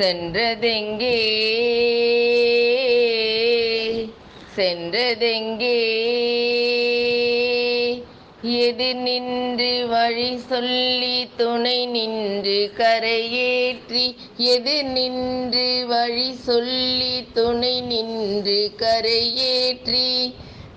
சென்றதெங்கே? சென்றதெங்கே? எது நின்று வழி சொல்லி துணை நின்று கரையேற்றி எது நின்று வழி சொல்லி துணை நின்று கரையேற்றி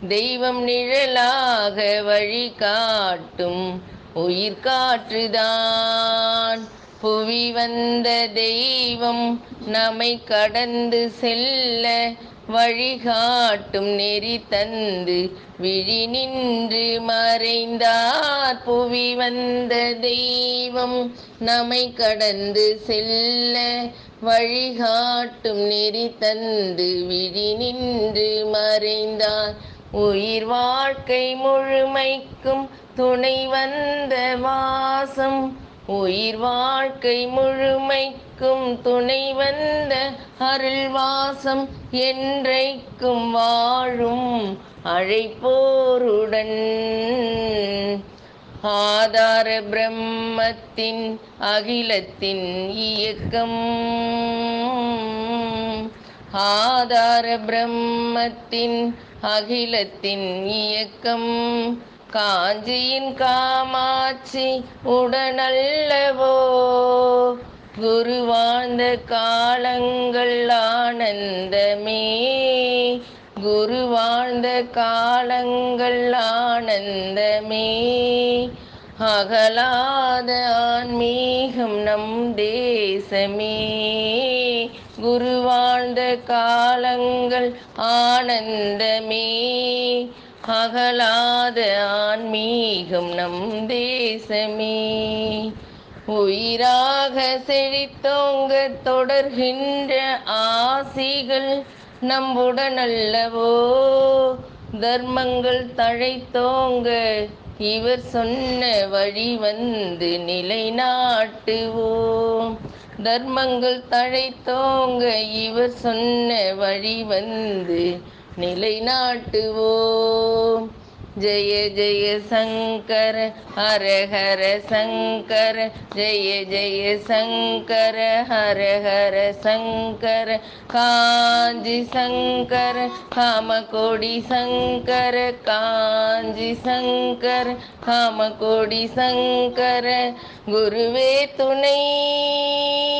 தெய்வம் நிழலாக வழி காட்டும் உயிர் காற்றுதான். புவி வந்த தெய்வம் நம்மை கடந்து செல்ல வழிகாட்டும் நெறி தந்து விழி நின்று மறைந்தார். புவி வந்த தெய்வம் நம்மை கடந்து செல்ல வழிகாட்டும் நெறி தந்து விழி நின்று மறைந்தார். உயிர் வாழ்க்கை முழுமைக்கும் துணை வந்த வாசம் உயிர் வாழ்க்கை முழுமைக்கும் துணை வந்த அருள்வாசம் என்றைக்கும் வாழும் அழைப்போருடன். ஆதார பிரம்மத்தின் அகிலத்தின் இயக்கம். ஆதார பிரம்மத்தின் அகிலத்தின் இயக்கம். காஞ்சியின் காமாட்சி உடனல்லவோ? குரு வாழ்ந்த காலங்கள் ஆனந்தமே. குரு வாழ்ந்த காலங்கள் ஆனந்தமே. அகலாத ஆன்மீகம் நம் தேசமே. குரு வாழ்ந்த காலங்கள் ஆனந்தமே. அகலாத ஆன்மீகம் நம் தேசமே. உயிராக செழித்தோங்க தொடர்கின்ற ஆசிகள் நம்புடனல்லவோ தர்மங்கள் தழைத்தோங்க இவர் சொன்ன வழி வந்து நிலைநாட்டுவோம். தர்மங்கள் தழைத்தோங்க இவர் சொன்ன வழி வந்து நிலைநாட்டுவோம். ஜெய ஜெய சங்கர ஹரஹர சங்கர. ஜெய ஜெய சங்கர ஹரஹர சங்கர. காஞ்சி சங்கர காமகோடி சங்கர. காஞ்சி சங்கர காமகோடி சங்கர. குருவே துணை.